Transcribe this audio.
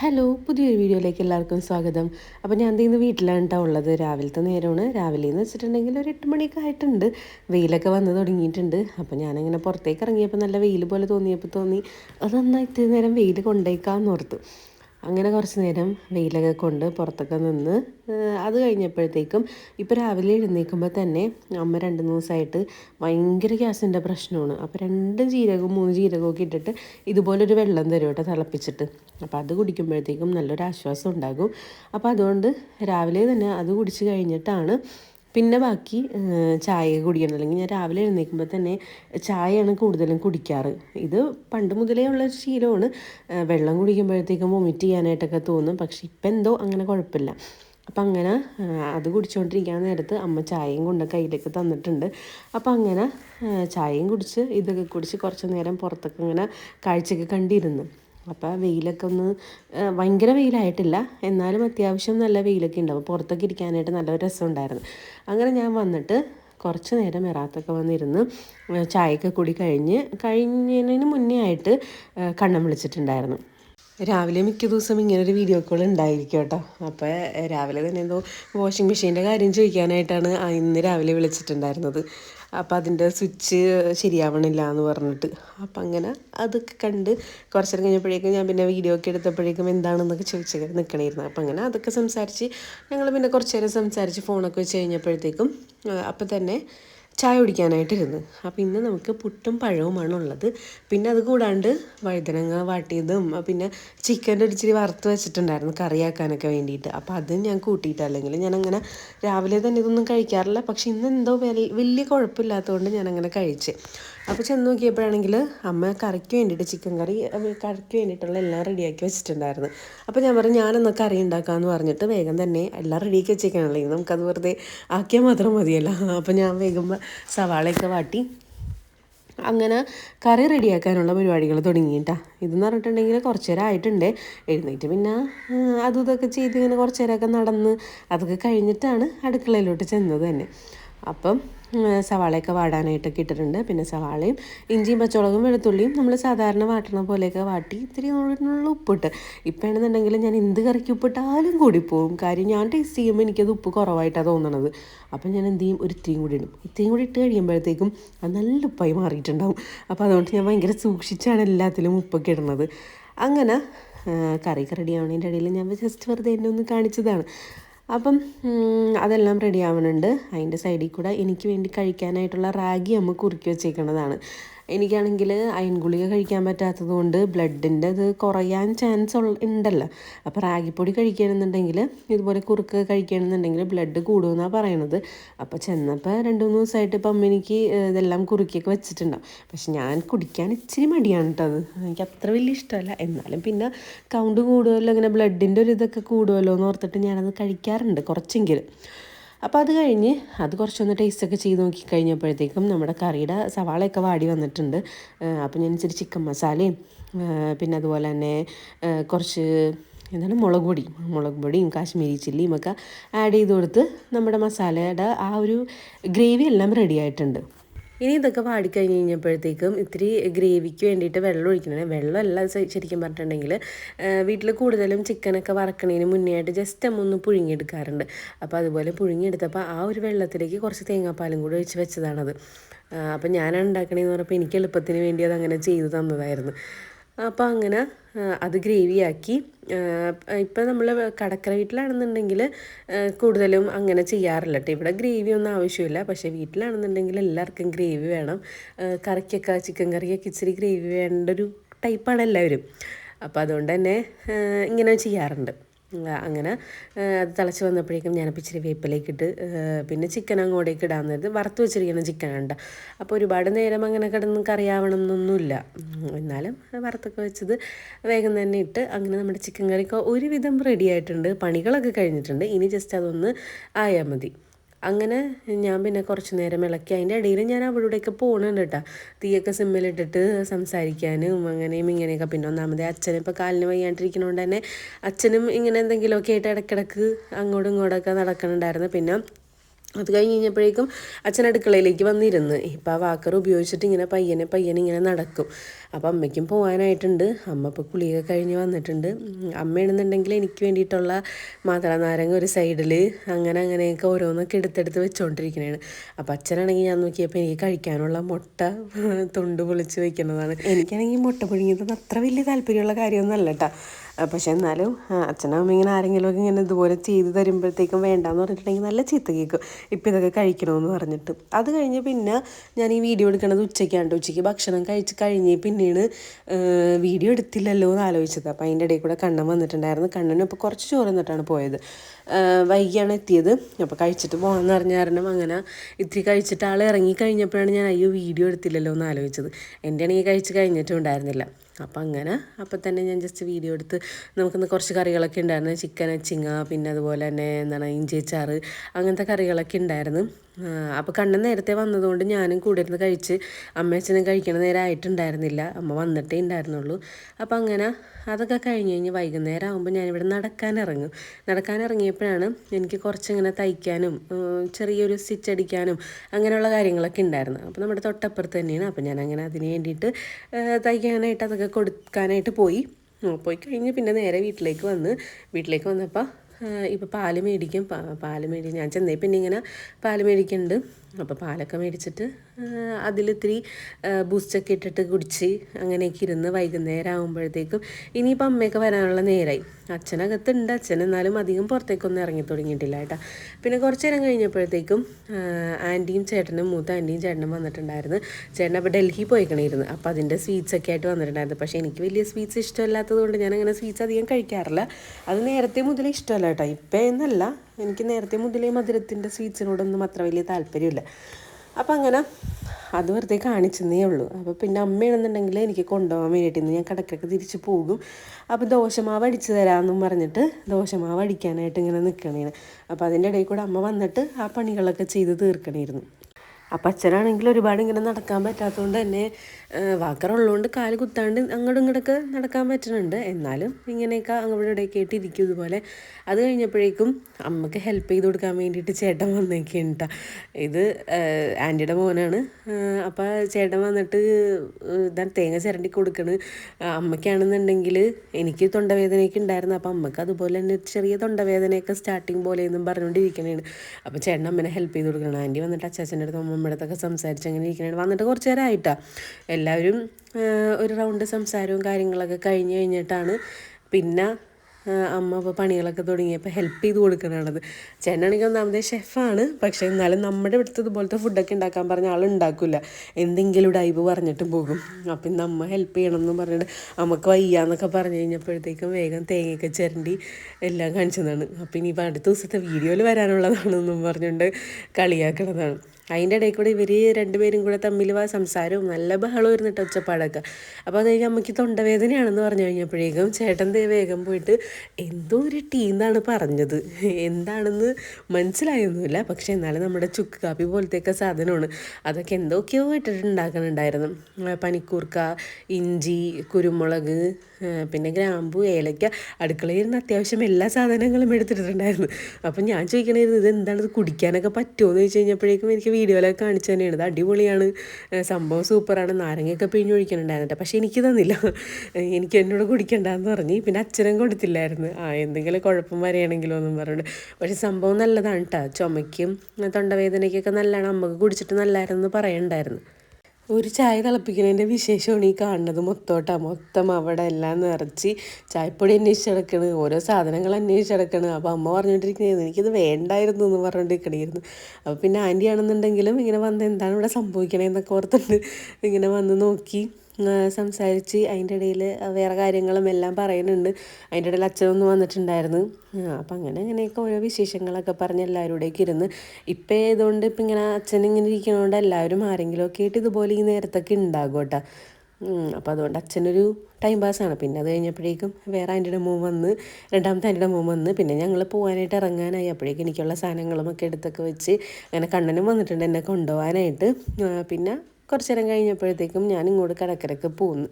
Hello പുതിയൊരു വീഡിയോയിലേക്ക് എല്ലാവർക്കും സ്വാഗതം. അപ്പോൾ ഞാൻ എന്തെങ്കിലും വീട്ടിലാണ് കേട്ടോ ഉള്ളത്. രാവിലത്തെ നേരമാണ്. രാവിലെ എന്ന് വെച്ചിട്ടുണ്ടെങ്കിൽ ഒരു എട്ട് മണിയൊക്കെ ആയിട്ടുണ്ട്. വെയിലൊക്കെ വന്ന് തുടങ്ങിയിട്ടുണ്ട്. അപ്പോൾ ഞാനിങ്ങനെ പുറത്തേക്ക് ഇറങ്ങിയപ്പോൾ നല്ല വെയിൽ പോലെ തോന്നിയപ്പോൾ തോന്നി അതെന്നാ ഇത്തിരി നേരം വെയിൽ കൊണ്ടേക്കാമെന്ന് ഓർത്ത്. അങ്ങനെ കുറച്ച് നേരം വെയിലൊക്കെ കൊണ്ട് പുറത്തൊക്കെ നിന്ന് അത് കഴിഞ്ഞപ്പോഴത്തേക്കും ഇപ്പോൾ രാവിലെ എഴുന്നേൽക്കുമ്പോൾ തന്നെ അമ്മ രണ്ട് ദിവസമായിട്ട് ഭയങ്കര ഗ്യാസിന്റെ പ്രശ്നമാണ്. അപ്പോൾ രണ്ട് ജീരകവും മൂന്ന് ജീരകവും ഒക്കെ ഇട്ടിട്ട് ഇതുപോലൊരു വെള്ളം തരും കേട്ടോ തിളപ്പിച്ചിട്ട്. അപ്പോൾ അത് കുടിക്കുമ്പോഴത്തേക്കും നല്ലൊരു ആശ്വാസം ഉണ്ടാകും. അപ്പോൾ അതുകൊണ്ട് രാവിലെ തന്നെ അത് കുടിച്ച് കഴിഞ്ഞിട്ടാണ് പിന്നെ ബാക്കി ചായ കുടിക്കണം. അല്ലെങ്കിൽ ഞാൻ രാവിലെ എഴുന്നേൽക്കുമ്പോൾ തന്നെ ചായയാണ് കൂടുതലും കുടിക്കാറ്. ഇത് പണ്ട് മുതലേ ഉള്ള ഒരു ശീലമാണ്. വെള്ളം കുടിക്കുമ്പോഴത്തേക്കും വൊമിറ്റ് ചെയ്യാനായിട്ടൊക്കെ തോന്നും. പക്ഷെ ഇപ്പം എന്തോ അങ്ങനെ കുഴപ്പമില്ല. അപ്പം അങ്ങനെ അത് കുടിച്ചുകൊണ്ടിരിക്കാൻ നേരത്ത് അമ്മ ചായയും കൊണ്ട് കയ്യിലേക്ക് തന്നിട്ടുണ്ട്. അപ്പം അങ്ങനെ ചായയും കുടിച്ച് ഇതൊക്കെ കുടിച്ച് കുറച്ച് നേരം പുറത്തൊക്കെ ഇങ്ങനെ കാഴ്ചയൊക്കെ കണ്ടിരുന്നു. അപ്പോൾ വെയിലൊക്കെ ഒന്ന് ഭയങ്കര വെയിലായിട്ടില്ല. എന്നാലും അത്യാവശ്യം നല്ല വെയിലൊക്കെ ഉണ്ടാവും പുറത്തൊക്കെ ഇരിക്കാനായിട്ട് നല്ല രസമുണ്ടായിരുന്നു. അങ്ങനെ ഞാൻ വന്നിട്ട് കുറച്ച് നേരം എറാത്തൊക്കെ വന്നിരുന്ന് ചായയൊക്കെ കൂടി കഴിഞ്ഞ് കഴിഞ്ഞതിന് മുന്നേ ആയിട്ട് കണ്ണം വിളിച്ചിട്ടുണ്ടായിരുന്നു. രാവിലെ മിക്ക ദിവസം ഇങ്ങനെ ഒരു വീഡിയോ കോൾ ഉണ്ടായിരിക്കും കേട്ടോ. അപ്പോൾ രാവിലെ തന്നെ എന്തോ വാഷിംഗ് മെഷീന്റെ കാര്യം ചോദിക്കാനായിട്ടാണ് ഇന്ന് രാവിലെ വിളിച്ചിട്ടുണ്ടായിരുന്നത്. അപ്പോൾ അതിന്റെ സ്വിച്ച് ശരിയാവണില്ല എന്ന് പറഞ്ഞിട്ട്. അപ്പം അങ്ങനെ അതൊക്കെ കണ്ട് കുറച്ച് നേരം കഴിഞ്ഞപ്പോഴേക്കും ഞാൻ പിന്നെ വീഡിയോ ഒക്കെ എടുത്തപ്പോഴേക്കും എന്താണെന്നൊക്കെ ചോദിച്ച് നിൽക്കണമായിരുന്നു അപ്പം അങ്ങനെ അതൊക്കെ സംസാരിച്ച് ഞങ്ങൾ പിന്നെ കുറച്ച് നേരം സംസാരിച്ച് ഫോണൊക്കെ വെച്ച് കഴിഞ്ഞപ്പോഴത്തേക്കും അപ്പം തന്നെ ചായ കുടിക്കാനായിട്ടിരുന്ന്. അപ്പോൾ ഇന്ന് നമുക്ക് പുട്ടും പഴവുമാണ് ഉള്ളത്. പിന്നെ അത് കൂടാണ്ട് വഴുതനങ്ങ വാട്ടിയതും പിന്നെ ചിക്കന്റെ ഒരു ഇച്ചിരി വറുത്ത് വെച്ചിട്ടുണ്ടായിരുന്നു കറിയാക്കാനൊക്കെ വേണ്ടിയിട്ട്. അപ്പോൾ അത് ഞാൻ കൂട്ടിയിട്ട്. അല്ലെങ്കിൽ ഞാൻ അങ്ങനെ രാവിലെ തന്നെ ഇതൊന്നും കഴിക്കാറില്ല. പക്ഷെ ഇന്ന് എന്തോ വലിയ കുഴപ്പമില്ലാത്തതുകൊണ്ട് ഞാൻ അങ്ങനെ കഴിച്ച്. അപ്പോൾ ചെന്ന് നോക്കിയപ്പോഴാണെങ്കിൽ അമ്മ കറിക്ക് വേണ്ടിയിട്ട് ചിക്കൻ കറി കറിക്ക് വേണ്ടിയിട്ടുള്ള എല്ലാം റെഡിയാക്കി വെച്ചിട്ടുണ്ടായിരുന്നു. അപ്പോൾ ഞാൻ പറഞ്ഞു ഞാനൊന്ന് കറി ഉണ്ടാക്കാമെന്ന് പറഞ്ഞിട്ട് വേഗം തന്നെ എല്ലാം റെഡിയാക്കി വെച്ചേക്കാണല്ലോ. നമുക്കത് വെറുതെ ആക്കിയാൽ മാത്രം മതിയല്ലോ. അപ്പോൾ ഞാൻ വേഗം സവാളയൊക്കെ വാട്ടി. അങ്ങനെ കറി റെഡിയാക്കാനുള്ള പരിപാടികൾ തുടങ്ങിയിട്ടാ. ഇതെന്ന് പറഞ്ഞിട്ടുണ്ടെങ്കിൽ കുറച്ച് നേരം ആയിട്ടുണ്ട്. എഴുന്നേറ്റ് പിന്നെ അതും ഇതൊക്കെ ചെയ്ത് ഇങ്ങനെ കുറച്ച് നേരമൊക്കെ നടന്ന് അതൊക്കെ കഴിഞ്ഞിട്ടാണ് അടുക്കളയിലോട്ട് ചെന്നത് തന്നെ. അപ്പം സവാളയൊക്കെ വാടാനായിട്ടൊക്കെ ഇട്ടിട്ടുണ്ട്. പിന്നെ സവാളയും ഇഞ്ചിയും പച്ചമുളകും വെളുത്തുള്ളിയും നമ്മൾ സാധാരണ വാട്ടണ പോലെയൊക്കെ വാട്ടി ഇത്തിരി ഉള്ള ഉപ്പിട്ട്. ഇപ്പം ആണെന്നുണ്ടെങ്കിൽ ഞാൻ എന്ത് കറിക്ക് ഉപ്പിട്ടാലും കൂടിപ്പോവും കാര്യം ഞാൻ ടേസ്റ്റ് ചെയ്യുമ്പോൾ എനിക്കത് ഉപ്പ് കുറവായിട്ടാണ് തോന്നണത്. അപ്പം ഞാൻ എന്ത് ചെയ്യും? ഒരു ഇത്തിരിയും കൂടി ഇടും. ഇത്തിരിയും കൂടി ഇട്ട് കഴിയുമ്പോഴത്തേക്കും അത് നല്ല ഉപ്പായി മാറിയിട്ടുണ്ടാവും. അപ്പോൾ അതുകൊണ്ട് ഞാൻ ഭയങ്കര സൂക്ഷിച്ചാണ് എല്ലാത്തിലും ഉപ്പൊക്കെ ഇടുന്നത്. അങ്ങനെ കറി റെഡി ഇടയിൽ ഞാൻ ജസ്റ്റ് വെറുതെ എന്നെ ഒന്ന് കാണിച്ചതാണ്. അപ്പം അതെല്ലാം റെഡി ആവുന്നുണ്ട് അതിന്റെ സൈഡിൽ കൂടെ എനിക്ക് വേണ്ടി കഴിക്കാനായിട്ടുള്ള റാഗി അമ്മ കുറുക്കി വെച്ചേക്കണതാണ്. എനിക്കാണെങ്കിൽ അയൺ ഗുളിക കഴിക്കാൻ പറ്റാത്തത് കൊണ്ട് ബ്ലഡിന്റെ ഇത് കുറയാൻ ചാൻസ് ഉണ്ടല്ലോ. അപ്പോൾ റാഗിപ്പൊടി കഴിക്കണമെന്നുണ്ടെങ്കിൽ ഇതുപോലെ കുറുക്ക് കഴിക്കണമെന്നുണ്ടെങ്കിൽ ബ്ലഡ് കൂടുമെന്നാണ് പറയണത്. അപ്പോൾ ചെന്നപ്പോൾ രണ്ട് മൂന്ന് ദിവസമായിട്ട് ഇപ്പം എനിക്ക് ഇതെല്ലാം കുറുക്കിയൊക്കെ വെച്ചിട്ടുണ്ടാവും. പക്ഷെ ഞാൻ കുടിക്കാൻ ഇച്ചിരി മടിയാണ് കേട്ടോ അത്. എനിക്ക് അത്ര വലിയ ഇഷ്ടമല്ല. എന്നാലും പിന്നെ കൗണ്ട് കൂടുമല്ലോ ഇങ്ങനെ ബ്ലഡിന്റെ ഒരു ഇതൊക്കെ കൂടുമല്ലോ എന്ന് ഓർത്തിട്ട് ഞാനത് കഴിക്കാറുണ്ട് കുറച്ചെങ്കിലും. അപ്പോൾ അത് കഴിഞ്ഞ് അത് കുറച്ചൊന്ന് ടേസ്റ്റൊക്കെ ചെയ്ത് നോക്കി കഴിഞ്ഞപ്പോഴത്തേക്കും നമ്മുടെ കറിയുടെ സവാളയൊക്കെ വാടി വന്നിട്ടുണ്ട്. അപ്പോൾ ഞാൻ ഇച്ചിരി ചിക്കൻ മസാലയും പിന്നെ അതുപോലെ തന്നെ കുറച്ച് എന്താണ് മുളക് പൊടി മുളക് പൊടിയും കാശ്മീരി ചില്ലിയും ഒക്കെ ആഡ് ചെയ്ത് കൊടുത്ത് നമ്മുടെ മസാലയുടെ ആ ഒരു ഗ്രേവി എല്ലാം റെഡി ആയിട്ടുണ്ട്. ഇനി ഇതൊക്കെ വാടിക്കഴിഞ്ഞ് കഴിഞ്ഞപ്പോഴത്തേക്കും ഇത്തിരി ഗ്രേവിക്ക് വേണ്ടിയിട്ട് വെള്ളം ഒഴിക്കണേ. വെള്ളമല്ല ശരിക്കും പറഞ്ഞിട്ടുണ്ടെങ്കിൽ വീട്ടിൽ കൂടുതലും ചിക്കനൊക്കെ വറക്കണതിന് മുന്നേ ആയിട്ട് ജസ്റ്റ് ഒന്ന് പുഴുങ്ങിയെടുക്കാറുണ്ട്. അപ്പോൾ അതുപോലെ പുഴുങ്ങിയെടുത്തപ്പോൾ ആ ഒരു വെള്ളത്തിലേക്ക് കുറച്ച് തേങ്ങാപ്പാലും കൂടി ഒഴിച്ച് വെച്ചതാണത്. അപ്പോൾ ഞാനാണ് ഉണ്ടാക്കണേന്ന് പറഞ്ഞപ്പോൾ എനിക്ക് എളുപ്പത്തിന് വേണ്ടി അത് അങ്ങനെ ചെയ്തു തന്നതായിരുന്നു. അപ്പോൾ അങ്ങനെ അത് ഗ്രേവിയാക്കി. ഇപ്പം നമ്മൾ കടക്കര വീട്ടിലാണെന്നുണ്ടെങ്കിൽ കൂടുതലും അങ്ങനെ ചെയ്യാറില്ല കേട്ടോ. ഇവിടെ ഗ്രേവി ഒന്നും ആവശ്യമില്ല. പക്ഷേ വീട്ടിലാണെന്നുണ്ടെങ്കിൽ എല്ലാവർക്കും ഗ്രേവി വേണം. കറിക്കൊക്കെ ചിക്കൻ കറിയൊക്കെ ഇച്ചിരി ഗ്രേവി വേണ്ട ഒരു ടൈപ്പാണ് എല്ലാവരും. അപ്പോൾ അതുകൊണ്ട് തന്നെ ഇങ്ങനെ ചെയ്യാറുണ്ട്. അങ്ങനെ അത് തിളച്ച് വന്നപ്പോഴേക്കും ഞാനപ്പോൾ ഇച്ചിരി വേപ്പിലേക്ക് ഇട്ട് പിന്നെ ചിക്കൻ അങ്ങോട്ടേക്ക് ഇടാൻ നേരത്ത് വറുത്ത് വെച്ചിരിക്കുന്ന ചിക്കൻ ഉണ്ട് അപ്പോൾ ഒരുപാട് നേരം അങ്ങനെ കിടന്ന് കറിയാവണം എന്നൊന്നുമില്ല. എന്നാലും വറുത്തൊക്കെ വെച്ചത് വേഗം തന്നെ ഇട്ട് അങ്ങനെ നമ്മുടെ ചിക്കൻ കറിയൊക്കെ ഒരുവിധം റെഡി ആയിട്ടുണ്ട്. പണികളൊക്കെ കഴിഞ്ഞിട്ടുണ്ട്. ഇനി ജസ്റ്റ് അതൊന്ന് ആയാൽ മതി. അങ്ങനെ ഞാൻ പിന്നെ കുറച്ച് നേരം ഇളക്കി. അതിന്റെ ഇടയിൽ ഞാൻ അവിടെയൊക്കെ പോകണുണ്ട് കേട്ടോ. തീയൊക്കെ സിമ്മിലിട്ടിട്ട് സംസാരിക്കാനും അങ്ങനെയും ഇങ്ങനെയൊക്കെ. പിന്നെ ഒന്നാമത് അച്ഛനും ഇപ്പോൾ കാലിന് വയ്യാണ്ടിരിക്കണോണ്ട് തന്നെ അച്ഛനും ഇങ്ങനെ എന്തെങ്കിലുമൊക്കെ ആയിട്ട് ഇടയ്ക്കിടയ്ക്ക് അങ്ങോട്ടും ഇങ്ങോട്ടൊക്കെ നടക്കണുണ്ടായിരുന്നു. പിന്നെ അത് കഴിഞ്ഞ് കഴിഞ്ഞപ്പോഴേക്കും അച്ഛൻ അടുക്കളയിലേക്ക് വന്നിരുന്ന്. ഇപ്പം ആ വാക്കർ ഉപയോഗിച്ചിട്ട് ഇങ്ങനെ പയ്യനെ പയ്യനെ ഇങ്ങനെ നടക്കും. അപ്പം അമ്മയ്ക്കും പോകാനായിട്ടുണ്ട് അമ്മ ഇപ്പോൾ കുളിയൊക്കെ കഴിഞ്ഞ് വന്നിട്ടുണ്ട്. അമ്മയാണെന്നുണ്ടെങ്കിൽ എനിക്ക് വേണ്ടിയിട്ടുള്ള മാതളനാരങ്ങ ഒരു സൈഡിൽ അങ്ങനെ അങ്ങനെയൊക്കെ ഓരോന്നൊക്കെ എടുത്തെടുത്ത് വെച്ചുകൊണ്ടിരിക്കുന്നതാണ് അപ്പം അച്ഛനാണെങ്കിൽ ഞാൻ നോക്കിയപ്പോൾ എനിക്ക് കഴിക്കാനുള്ള മുട്ട തൊണ്ട് പൊളിച്ച് വയ്ക്കുന്നതാണ് എനിക്കാണെങ്കിൽ മുട്ട പുഴുങ്ങിയത് അത്ര വലിയ താല്പര്യമുള്ള കാര്യമൊന്നും അല്ല കേട്ടോ പക്ഷെ എന്നാലും അച്ഛനമ്മ ഇങ്ങനെ ആരെങ്കിലും ഒക്കെ ഇങ്ങനെ ഇതുപോലെ ചെയ്ത് തരുമ്പോഴത്തേക്കും വേണ്ടാന്ന് പറഞ്ഞിട്ടുണ്ടെങ്കിൽ നല്ല ചീത്ത കേൾക്കും. ഇപ്പം ഇതൊക്കെ കഴിക്കണമെന്ന് പറഞ്ഞിട്ട്. അത് കഴിഞ്ഞ് പിന്നെ ഞാൻ ഈ വീഡിയോ എടുക്കണത് ഉച്ചയ്ക്കാണ്ട് ഉച്ചയ്ക്ക് ഭക്ഷണം കഴിച്ച് കഴിഞ്ഞ് പിന്നീട് വീഡിയോ എടുത്തില്ലല്ലോ എന്ന് ആലോചിച്ചത്. അപ്പം അതിന്റെ ഇടയിൽ കൂടെ കണ്ണൻ വന്നിട്ടുണ്ടായിരുന്നു. കണ്ണനും ഇപ്പോൾ കുറച്ച് ചോറ് എന്നിട്ടാണ് പോയത്. വൈകിയാണ് എത്തിയത്. അപ്പോൾ കഴിച്ചിട്ട് പോകാമെന്ന് പറഞ്ഞ കാരണം അങ്ങനെ ഇത്തിരി കഴിച്ചിട്ട് ആൾ ഇറങ്ങി കഴിഞ്ഞപ്പോഴാണ് ഞാൻ അയ്യോ വീഡിയോ എടുത്തില്ലല്ലോ എന്ന് ആലോചിച്ചത്. എന്റെ ആണെങ്കിൽ കഴിച്ച് കഴിഞ്ഞിട്ടും ഉണ്ടായിരുന്നില്ല. അപ്പം അങ്ങനെ. അപ്പം തന്നെ ഞാൻ ജസ്റ്റ് വീഡിയോ എടുത്ത് നമുക്കിന്ന് കുറച്ച് കറികളൊക്കെ ഉണ്ടായിരുന്നു. ചിക്കൻ അച്ചിങ്ങ പിന്നെ അതുപോലെ തന്നെ എന്താണ് ഇഞ്ചിച്ചാറ് അങ്ങനത്തെ കറികളൊക്കെ ഉണ്ടായിരുന്നു. അപ്പോൾ കണ്ണൻ നേരത്തെ വന്നതുകൊണ്ട് ഞാനും കൂടെ ഇരുന്ന് കഴിച്ച് അമ്മച്ചനും കഴിക്കണ നേരം ആയിട്ടുണ്ടായിരുന്നില്ല. അമ്മ വന്നിട്ടേ ഉണ്ടായിരുന്നുള്ളൂ. അപ്പം അങ്ങനെ അതൊക്കെ കഴിഞ്ഞ് കഴിഞ്ഞ് വൈകുന്നേരം ആകുമ്പോൾ ഞാനിവിടെ നടക്കാനിറങ്ങും നടക്കാനിറങ്ങിയപ്പോഴാണ് എനിക്ക് കുറച്ചിങ്ങനെ തയ്ക്കാനും ചെറിയൊരു സ്റ്റിച്ച് അടിക്കാനും അങ്ങനെയുള്ള കാര്യങ്ങളൊക്കെ ഉണ്ടായിരുന്നു അപ്പോൾ നമ്മുടെ തൊട്ടപ്പുറത്ത് തന്നെയാണ്. അപ്പോൾ ഞാൻ അങ്ങനെ അതിന് വേണ്ടിയിട്ട് തയ്ക്കാനായിട്ട് അതൊക്കെ കൊടുക്കാനായിട്ട് പോയി. പോയി കഴിഞ്ഞ് പിന്നെ നേരെ വീട്ടിലേക്ക് വന്ന് വീട്ടിലേക്ക് വന്നപ്പോൾ ഇപ്പോൾ പാൽ മേടിക്കും. പാൽ മേടി ഞാൻ ചെന്നേ പിന്നെ ഇങ്ങനെ പാൽ മേടിക്കുന്നുണ്ട് അപ്പോൾ പാലൊക്കെ മേടിച്ചിട്ട് അതിലിത്തിരി ബൂസ്റ്റൊക്കെ ഇട്ടിട്ട് കുടിച്ച് അങ്ങനെയൊക്കെ ഇരുന്ന് വൈകുന്നേരം ആകുമ്പോഴത്തേക്കും ഇനിയിപ്പോൾ അമ്മയൊക്കെ വരാനുള്ള നേരമായി അച്ഛനകത്തുണ്ട് അച്ഛൻ എന്നാലും അധികം പുറത്തേക്കൊന്നും ഇറങ്ങി തുടങ്ങിയിട്ടില്ല കേട്ടോ. പിന്നെ കുറച്ച് നേരം കഴിഞ്ഞപ്പോഴത്തേക്കും ആന്റിയും ചേട്ടനും മൂത്ത ആന്റിയും ചേട്ടനും വന്നിട്ടുണ്ടായിരുന്നു. ചേട്ടൻ അപ്പോൾ ഡൽഹി പോയിക്കണിരുന്നു അപ്പോൾ അതിന്റെ സ്വീറ്റ്സ് ഒക്കെ ആയിട്ട് വന്നിട്ടുണ്ടായിരുന്നു. പക്ഷേ എനിക്ക് വലിയ സ്വീറ്റ്സ് ഇഷ്ടമല്ലാത്തത് കൊണ്ട് ഞാൻ അങ്ങനെ സ്വീറ്റ്സ് അധികം കഴിക്കാറില്ല. അത് നേരത്തെ മുതലേ ഇഷ്ടമല്ല കേട്ടോ. ഇപ്പം എന്നല്ല എനിക്ക് നേരത്തെ മുതലേ മധുരത്തിന്റെ സ്വീറ്റ്സിനോടൊന്നും അത്ര വലിയ താല്പര്യമില്ല. അപ്പം അങ്ങനെ അത് വെറുതെ കാണിച്ചെന്നേ ഉള്ളൂ. അപ്പോൾ പിന്നെ അമ്മയാണെന്നുണ്ടെങ്കിൽ എനിക്ക് കൊണ്ടുപോകാൻ വേണ്ടിയിട്ട് ഞാൻ കടക്കൊക്കെ തിരിച്ച് പോകും. അപ്പോൾ ദോശമാവ് അടിച്ചു തരാമെന്നും പറഞ്ഞിട്ട് ദോശമാവ് അടിക്കാനായിട്ട് ഇങ്ങനെ നിൽക്കണേന്. അപ്പോൾ അതിന്റെ ഇടയിൽ കൂടെ അമ്മ വന്നിട്ട് ആ പണികളൊക്കെ ചെയ്ത് തീർക്കണമായിരുന്നു അപ്പം അച്ഛനാണെങ്കിൽ ഒരുപാട് ഇങ്ങനെ നടക്കാൻ പറ്റാത്തതുകൊണ്ട് തന്നെ വാക്കറുള്ളതുകൊണ്ട് കാൽ കുത്താണ്ട് അങ്ങോട്ടും ഇങ്ങോട്ടൊക്കെ നടക്കാൻ പറ്റുന്നുണ്ട് എന്നാലും ഇങ്ങനെയൊക്കെ അങ്ങോട്ടും ഇവിടെയൊക്കെ ആയിട്ട് ഇരിക്കും ഇതുപോലെ. അത് കഴിഞ്ഞപ്പോഴേക്കും അമ്മയ്ക്ക് ഹെൽപ്പ് ചെയ്ത് കൊടുക്കാൻ വേണ്ടിയിട്ട് ചേട്ടൻ വന്നേക്കാണ് കേട്ടോ ഇത് ആന്റിയുടെ മോനാണ്. അപ്പോൾ ചേട്ടൻ വന്നിട്ട് ഇതാ തേങ്ങ ചിരണ്ടി കൊടുക്കണ്. അമ്മയ്ക്കാണെന്നുണ്ടെങ്കിൽ എനിക്ക് തൊണ്ടവേദനയൊക്കെ ഉണ്ടായിരുന്നു അപ്പോൾ അമ്മയ്ക്ക് അതുപോലെ തന്നെ ചെറിയ തൊണ്ടവേദനയൊക്കെ സ്റ്റാർട്ടിങ് പോലെ എന്നും പറഞ്ഞുകൊണ്ടിരിക്കണേണ് അപ്പോൾ ചേട്ടൻ അമ്മനെ ഹെൽപ്പ് ചെയ്ത് കൊടുക്കണം. ആന്റി വന്നിട്ട് അച്ചാച്ചന്റെ അടുത്ത് അമ്മമ്മയുടെ അടുത്തൊക്കെ സംസാരിച്ച് അങ്ങനെ ഇരിക്കുന്നുണ്ട് വന്നിട്ട് കുറച്ച് നേരം ആയിട്ടാ എല്ലാവരും ഒരു റൗണ്ട് സംസാരവും കാര്യങ്ങളൊക്കെ കഴിഞ്ഞ് കഴിഞ്ഞിട്ടാണ് പിന്നെ അമ്മ ഇപ്പോൾ പണികളൊക്കെ തുടങ്ങിയപ്പോൾ ഹെൽപ്പ് ചെയ്ത് കൊടുക്കണത് ചേട്ടനാണെങ്കിൽ ഒന്നാമതേ ഷെഫാണ് പക്ഷേ എന്നാലും നമ്മുടെ ഇവിടുത്തെ ഇതുപോലത്തെ ഫുഡൊക്കെ ഉണ്ടാക്കാൻ പറഞ്ഞ ആൾ ഉണ്ടാക്കില്ല എന്തെങ്കിലും ഡൈവ് പറഞ്ഞിട്ട് പോകും. അപ്പം ഇന്ന് അമ്മ ഹെൽപ്പ് ചെയ്യണം എന്ന് പറഞ്ഞിട്ട് അമ്മയ്ക്ക് വയ്യാന്നൊക്കെ പറഞ്ഞു കഴിഞ്ഞപ്പോഴത്തേക്കും വേഗം തേങ്ങയൊക്കെ ചിരണ്ടി എല്ലാം കാണിച്ചതാണ്. അപ്പം ഇനിയിപ്പോൾ അടുത്ത ദിവസത്തെ വീഡിയോയിൽ വരാനുള്ളതാണെന്നും പറഞ്ഞുകൊണ്ട് കളിയാക്കണതാണ്. അതിന്റെ ഇടയിൽ കൂടെ ഇവർ രണ്ടുപേരും കൂടെ തമ്മിൽ വാ സംസാരവും നല്ല ബഹളം ഇരുന്നിട്ട് ഒച്ചപ്പാടൊക്കെ. അപ്പോൾ അത് കഴിഞ്ഞ് അമ്മയ്ക്ക് തൊണ്ടവേദനയാണെന്ന് പറഞ്ഞു കഴിഞ്ഞപ്പോഴേക്കും ചേട്ടൻ വേഗം പോയിട്ട് എന്തോ ഒരു ടീ എന്നാണ് പറഞ്ഞത്. എന്താണെന്ന് മനസ്സിലായൊന്നുമില്ല. പക്ഷേ എന്നാലും നമ്മുടെ ചുക്ക് കാപ്പി പോലത്തെയൊക്കെ സാധനമാണ്. അതൊക്കെ എന്തൊക്കെയോ ഇട്ടിട്ട് ഉണ്ടാക്കുന്നുണ്ടായിരുന്നു ആ, പനിക്കൂർക്ക ഇഞ്ചി കുരുമുളക് പിന്നെ ഗ്രാമ്പു ഏലക്ക അടുക്കളയിൽ നിന്ന് അത്യാവശ്യം എല്ലാ സാധനങ്ങളും എടുത്തിട്ടുണ്ടായിരുന്നു അപ്പം ഞാൻ ചോദിക്കണമായിരുന്നു ഇത് എന്താണ് ഇത് കുടിക്കാനൊക്കെ പറ്റുമോ? എന്ന് ചോദിച്ചു കഴിഞ്ഞപ്പോഴേക്കും എനിക്ക് വീഡിയോയിലൊക്കെ കാണിച്ചു തന്നെയാണ്. ഇത് അടിപൊളിയാണ്. സംഭവം സൂപ്പറാണ്. നാരങ്ങയൊക്കെ പിഴിഞ്ഞ് ഒഴിക്കണുണ്ടായിരുന്നു ട്ടോ. പക്ഷേ എനിക്ക് തന്നില്ല. എനിക്ക് എന്നോട് കുടിക്കണ്ടെന്ന് പറഞ്ഞ്. പിന്നെ അച്ഛനും കൊടുത്തില്ലായിരുന്നു. ആ എന്തെങ്കിലും കുഴപ്പം വരികയാണെങ്കിലോ എന്നും പറഞ്ഞിട്ട്. പക്ഷേ സംഭവം നല്ലതാണ് കേട്ടോ ചുമയ്ക്കും തൊണ്ടവേദനയ്ക്കൊക്കെ നല്ലതാണ്. അമ്മയ്ക്ക് കുടിച്ചിട്ട് നല്ലതായിരുന്നു പറയണ്ടായിരുന്നു. ഒരു ചായ തിളപ്പിക്കുന്നതിന്റെ വിശേഷമാണ് ഈ കാണുന്നത് മൊത്തോട്ടാ. മൊത്തം അവിടെ എല്ലാം നിറച്ച് ചായപ്പൊടി അന്വേഷിച്ച് ഓരോ സാധനങ്ങൾ അന്വേഷിച്ച് കിടക്കണ് അപ്പോൾ അമ്മ പറഞ്ഞുകൊണ്ടിരിക്കുന്നത് എനിക്കിത് വേണ്ടായിരുന്നു എന്ന് പറഞ്ഞുകൊണ്ടിരിക്കണായിരുന്നു അപ്പോൾ പിന്നെ ആന്റി ആണെന്നുണ്ടെങ്കിലും ഇങ്ങനെ വന്ന് എന്താണ് ഇവിടെ സംഭവിക്കണേ സംഭവിക്കണേന്നൊക്കെ ഓർത്തുണ്ട് ഇങ്ങനെ വന്ന് നോക്കി. സംസാരിച്ച് അതിന്റെ ഇടയിൽ വേറെ കാര്യങ്ങളും എല്ലാം പറയുന്നുണ്ട്. അതിന്റെ ഇടയിൽ അച്ഛനൊന്ന് വന്നിട്ടുണ്ടായിരുന്നു. അപ്പം അങ്ങനെ അങ്ങനെയൊക്കെ ഓരോ വിശേഷങ്ങളൊക്കെ പറഞ്ഞ് എല്ലാവരോടേക്ക് ഇരുന്ന് ഇപ്പം ഏതുകൊണ്ട് ഇപ്പം ഇങ്ങനെ അച്ഛൻ ഇങ്ങനെ ഇരിക്കണോണ്ട് എല്ലാവരും ആരെങ്കിലുമൊക്കെ ആയിട്ട് ഇതുപോലെ ഈ നേരത്തൊക്കെ ഉണ്ടാകും കേട്ടോ. അപ്പോൾ അതുകൊണ്ട് അച്ഛനൊരു ടൈം പാസ്സാണ് പിന്നെ അത് കഴിഞ്ഞപ്പോഴേക്കും വേറെ ആന്റിയുടെ മോൻ വന്ന് രണ്ടാമത്തെ ആന്റിയുടെ മോൻ വന്ന് പിന്നെ ഞങ്ങൾ പോകാനായിട്ട് ഇറങ്ങാനായി. അപ്പോഴേക്കും എനിക്കുള്ള സാധനങ്ങളും ഒക്കെ എടുത്തൊക്കെ വെച്ച് അങ്ങനെ കണ്ണനും വന്നിട്ടുണ്ട് എന്നെ കൊണ്ടുപോകാനായിട്ട് പിന്നെ കുറച്ച് നേരം കഴിഞ്ഞപ്പോഴത്തേക്കും ഞാൻ ഇങ്ങോട്ട് കടക്കരക്ക് പോന്നു.